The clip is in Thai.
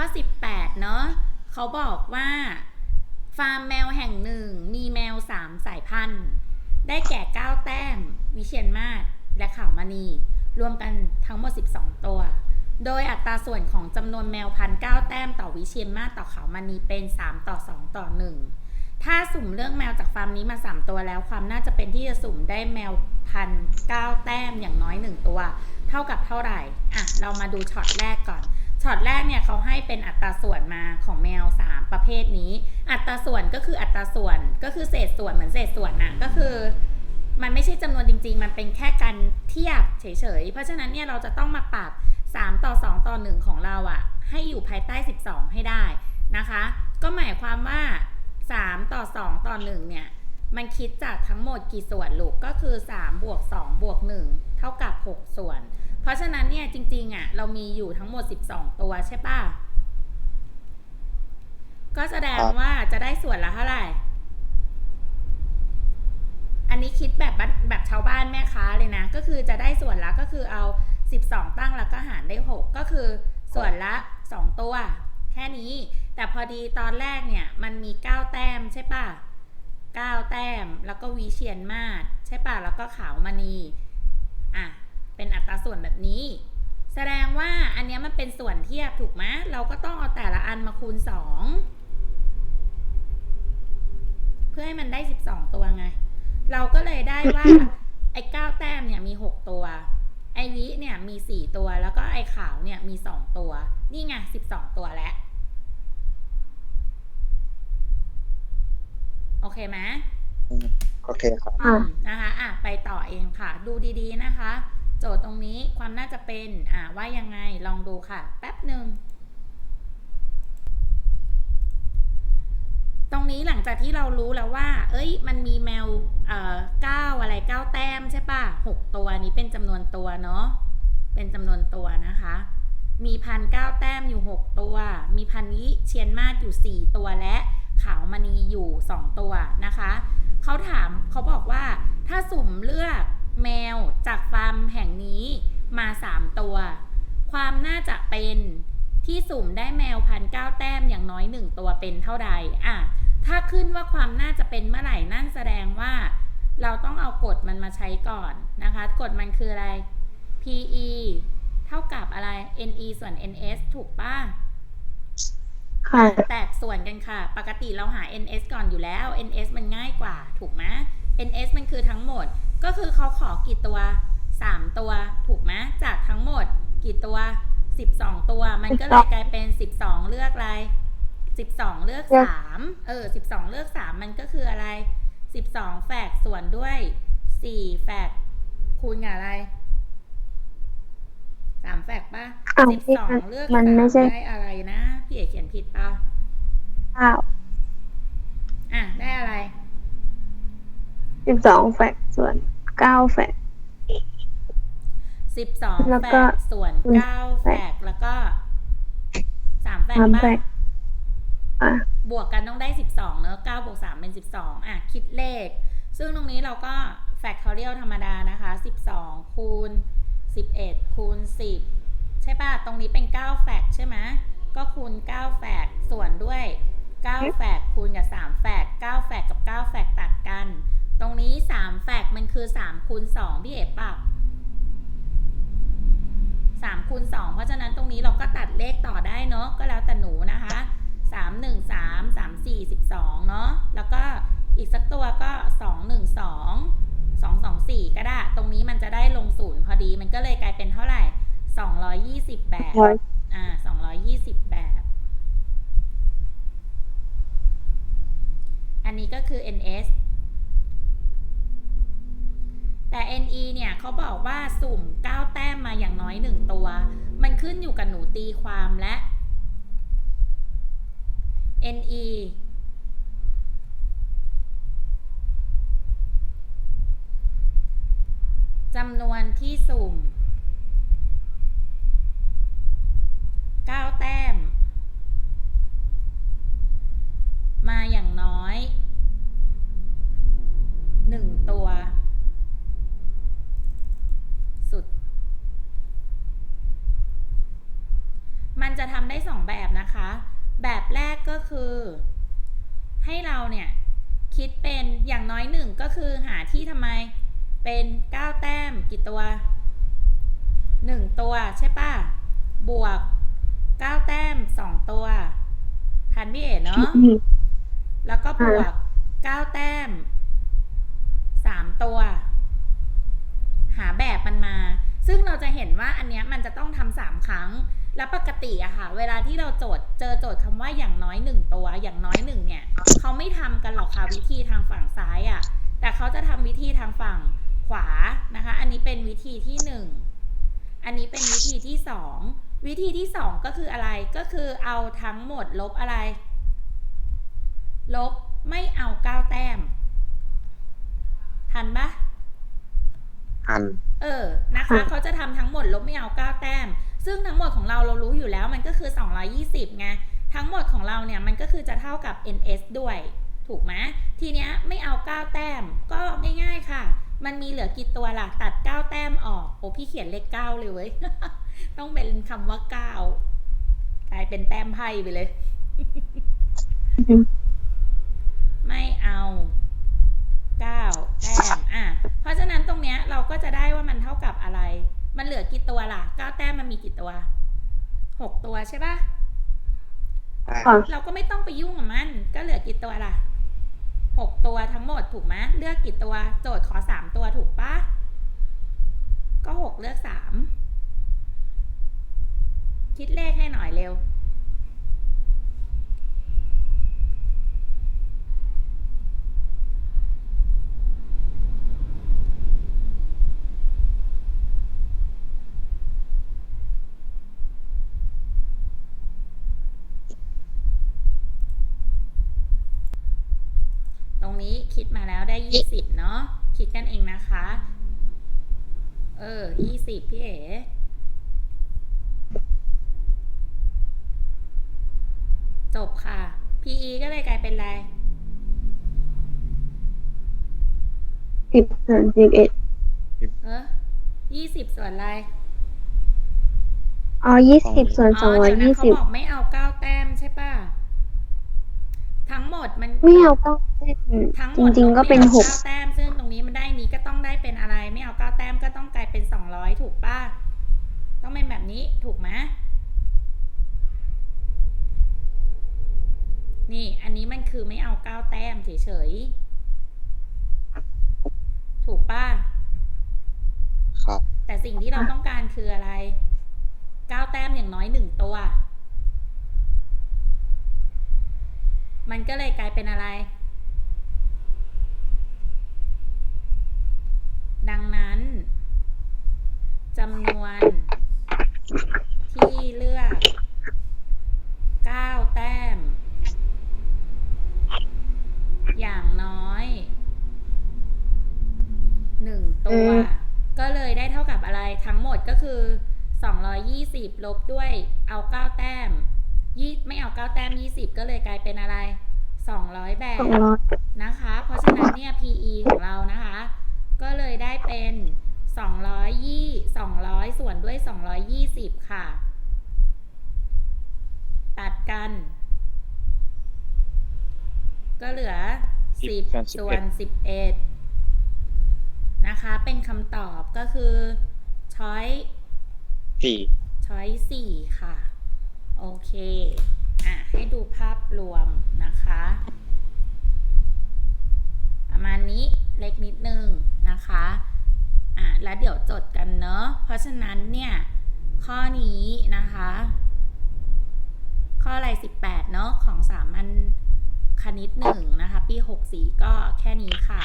ข้อ 18 เนาะเขาบอกว่า ฟาร์มแมวแห่งหนึ่ง มีแมว 3 สายพันธุ์ ได้แก่ 9 แต้ม วิเชียนมาศและขาวมณี รวมกันทั้งหมด 12 ตัว โดยอัตราส่วนของจำนวนแมวพันเก้าแต้มต่อวิเชียนมาศต่อขาวมณีเป็น 3 ต่อ 2 ต่อ 1 ถ้าสุ่มเลือกแมวจากฟาร์มนี้มา 3 ตัวแล้ว ความน่าจะเป็นที่จะสุ่มได้แมวพันเก้าแต้มอย่างน้อย 1 ตัว เท่ากับเท่าไหร่ อะ เรามาดูช็อตแรกก่อน ช็อตแรกเนี่ยเขาให้เป็นอัตราส่วนมาของแมว 3 ประเภทนี้ อัตราส่วนก็คืออัตราส่วนก็คือเศษส่วนเหมือนเศษส่วนน่ะก็คือ มันไม่ใช่จำนวนจริง ๆ มันเป็นแค่การเทียบเฉยๆ เพราะฉะนั้นเนี่ยเราจะต้องมาปรับ 3 ต่อ 2 ต่อ 1 ของเราอะให้อยู่ภายใต้ 12 ให้ได้นะคะ ก็หมายความว่า 3 ต่อ 2 ต่อ 1 เนี่ยมันคิดจากทั้งหมดกี่ส่วนลูกก็คือ 3 บวก 2 บวก 1 เท่ากับ 6 ส่วน เพราะฉะนั้นเนี่ยจริงๆอะเรามีอยู่ทั้งหมด 12 ตัวใช่ปะก็แสดงว่าจะได้ส่วนละเท่าไหร่ อันนี้คิดแบบบ้านแบบชาวบ้านแม่ค้าเลยนะ ก็คือจะได้ส่วนละก็คือเอา 12 ตั้งแล้วก็หารได้ 6 ก็คือส่วนละ 2 ตัว แค่นี้ แต่พอดีตอนแรกเนี่ยมันมี 9 แต้มใช่ปะ9แต้มแล้วก็วีเชียนมาศใช่ปะแล้วก็ขาวมณีอะ เป็นอัตราส่วนแบบนี้ แสดงว่าอันเนี้ยมันเป็นส่วนเทียบถูกไหมเราก็ต้องเอาแต่ละอันมาคูณ 2 เพื่อให้มันได้ 12 ตัวไง เราก็เลยได้ว่าไอ้เก้าแต้มเนี่ยมีหกตัว ไอวิเนี่ยมีสี่ตัวแล้วก็ไอขาวเนี่ยมีสองตัว นี่ไงสิบสองตัวแล้วโอเคไหมโอเคครับอืมนะคะ อะ ไปต่อเองค่ะ ดูดีๆนะคะ โจทย์ตรงนี้ความน่าจะเป็น อ่าว่ายังไงลองดูค่ะ แป๊บหนึ่งตรงนี้หลังจากที่เรารู้แล้วว่า เอ้ย มันมีแมวเอ่อเก้าอะไรเก้าแต้มใช่ปะหกตัวนี้เป็นจำนวนตัวเนาะเป็นจำนวนตัวนะคะ มีพันเก้าแต้มอยู่หกตัว มีพันวิเชียนมาศอยู่สี่ตัวและขาวมณีอยู่สองตัวนะคะเขาถามเขาบอกว่าถ้าสุ่มเลือก แมวจากฟาร์มแห่งนี้มาสามตัว ความน่าจะเป็นที่สุ่มได้แมวพันเก้าแต้มอย่างน้อยหนึ่งตัวเป็นเท่าใดอะถ้าขึ้นว่าความน่าจะเป็นเมื่อไหร่นั่นแสดงว่า เราต้องเอากฎมันมาใช้ก่อนนะคะกฎมันคืออะไร PE เท่ากับอะไร NE ส่วน NS ถูกป่ะค่ะแตกส่วนกันค่ะ ปกติเราหา NS ก่อนอยู่แล้ว NS มันง่ายกว่าถูกไหม NS มันคือทั้งหมด ก็คือเขาขอกี่ตัว 3 ตัวถูกไหมจากทั้งหมดกี่ตัว 12 ตัว มันก็เลยกลายเป็น 12 เลือกอะไร 12 เลือกเลือก3เออ 12 เลือก 3 มันก็คืออะไร 12 แฝกส่วนด้วย 4 แฝกคูณกับอะไร3แฝกป่ะอ้าว12เลือกมันไม่ใช่3ได้อะไรนะ พี่เอกเขียนผิดป่ะเก้าอะ ได้อะไร สิบสองแฟกส่วนเก้าแฟก สิบสองแล้วแฝก็ กส่วนอืมเก้าแฝกแล้วก็สามแฝกสามป่ะแฟกอะ บวกกันต้องได้สิบสองเนอะเก้าบวกสามเป็นสิบสองอะ คิดเลข ซึ่งตรงนี้เราก็แฟกทอเรียลธรรมดานะคะสิบสองคูณสิบเอ็ดคูณสิบใช่ป่ะ ตรงนี้เป็นเก้าแฝกใช่ไหมก็คูณเก้าแฝกส่วนด้วยเก้าแฝกคูณกับสามแฝกเก้าแฝกกับเก้าแฝกตัดกั นตรงนี้สามแฝกมันคือสามคูณสองพี่เอ๋ปรับสามคูณสองเพราะฉะนั้นตรงนี้เราก็ตัดเลขต่อได้เนาะก็แล้วแต่หนูนะคะสามหนึ่งสามสามสี่สิบสองเนาะแล้วก็อีกสักตัวก็สองหนึ่งสองสองสองสี่ก็ได้ ตรงนี้มันจะได้ลงศูนย์พอดีมันก็เลยกลายเป็นเท่าไหร่สองร้อยยี่สิบแบบร้อยอ่าสองร้อยยี่สิบแบบ อันนี้ก็คือ NS แต่ NE เนี่ยเขาบอกว่าสุ่ม 9 แต้มมาอย่างน้อย 1 ตัว มันขึ้นอยู่กับหนูตีความและ NE จำนวนที่สุ่ม 9 แต้ม มาอย่างน้อย 1 ตัว สุด มัน จะทำได้สองแบบนะคะ แบบแรกก็คือ ให้เราเนี่ยคิดเป็นอย่างน้อยหนึ่งก็คือหาที่ทำไมเป็นเก้าแต้มกี่ตัวหนึ่งตัวใช่ปะบวกเก้าแต้มสองตัว ทันพี่เอ๋เนาะแล้วก็บวกเก้าแต้มสามตัว หาแบบมันมา ซึ่งเราจะเห็นว่าอันเนี้ยมันจะต้องทำสามครั้ง แล้วปกติอะค่ะ เวลาที่เราโจทย์เจอโจทย์คำว่าอย่างน้อยหนึ่งตัว อย่างน้อยหนึ่งเนี่ยเขาไม่ทำกันหรอกค่ะวิธีทางฝั่งซ้ายอะแต่เขาจะทำวิธีทางฝั่งขวานะคะ อันนี้เป็นวิธีที่หนึ่งอันนี้เป็นวิธีที่สองวิธีที่สองก็คืออะไรก็คือเอาทั้งหมดลบอะไร ลบไม่เอาเก้าแต้ม ทันปะทัน เออนะคะค่ะเขาจะทำทั้งหมดลบไม่เอาเก้าแต้ม ซึ่งทั้งหมดของเราเรารู้อยู่แล้วมันก็คือ 220ไงทั้งหมดของเราเนี่ยมันก็คือจะเท่ากับ ns ด้วย ถูกไหมทีเนี้ยไม่เอา 9 แต้มก็ง่ายๆค่ะ มันมีเหลือกี่ตัวล่ะตัด 9 แต้มออกโอ้พี่เขียนเลข9เลยเว้ยต้องเป็นคำว่า 9 กลายเป็นแต้มไพ่ไปเลย ไม่เอาเก้าแต้มอะเพราะฉะนั้นตรงเนี้ยเราก็จะได้ว่ามันเท่ากับอะไร มันเหลือกี่ตัวล่ะเก้าแต้มมันมีกี่ตัวหกตัวใช่ปะได้ค่ะเราก็ไม่ต้องไปยุ่งกับมัน ก็เหลือกี่ตัวล่ะหกตัวทั้งหมดถูกไหมเลือกกี่ตัว โจทย์ขอสามตัวถูกปะก็หกเลือกสามคิดเลขให้หน่อยเร็ว ตรงนี้คิดมาแล้วได้ยี่สิบเนาะคิดกันเองนะคะ เออยี่สิบพี่เอ๋จบค่ะ PE ก็เลยกลายเป็นอะไรสิบส่วนสิบเอ็ดเออยี่สิบส่วนอะไรอ๋อยี่สิบส่วนสองร้อยเดี๋วนะยี่เขาสิบบอกไม่เอาเก้าแต้มใช่ป่ะ ทั้งหมดมันไม่เอาเก้าแต้มทั้งหจมดริง ๆ ก็เป็นไม่อาหกเก้าแต้มซึ่งตรงนี้มันได้นี้ก็ต้องได้เป็นอะไร ไม่เอาเก้าแต้มก็ต้องกลายเป็นสองร้อยถูกป่ะต้องเป็นแบบนี้ถูกไหมนี่ อันนี้มันคือไม่เอาเก้าแต้มเฉยๆถูกป่ะครับ แต่สิ่งที่เราต้องการคืออะไรเก้าแต้มอย่างน้อยหนึ่งตัว มันก็เลยกลายเป็นอะไร ดังนั้นจำนวนที่เลือก 9 แต้ม อย่างน้อย 1 ตัว ก็เลยได้เท่ากับอะไรทั้งหมดก็คือ 220 ลบด้วยเอา 9 แต้ม ยี่ไม่เอา9แต้ม20ก็เลยกลายเป็นอะไร200แบสอบงร้อยนะคะ เพราะฉะนั้นเนี่ย PE ของเรานะคะ ก็เลยได้เป็น220 200ส่วนด้วย220ค่ะ ตัดกัน ก็เหลือ10ส่วน11นะคะ เป็นคำตอบก็คือช้อยสี่ช้อยสี่ค่ะ โอเค อะ ให้ดูภาพรวมนะคะ ประมาณนี้เล็กนิดนึงนะคะ อะ แล้วเดี๋ยวจดกันเนอะ เพราะฉะนั้นเนี่ย ข้อนี้นะคะ ข้ออะไร 18 เนอะของสามัญคณิตหนึ่งนะคะ ปี 64 ก็แค่นี้ค่ะ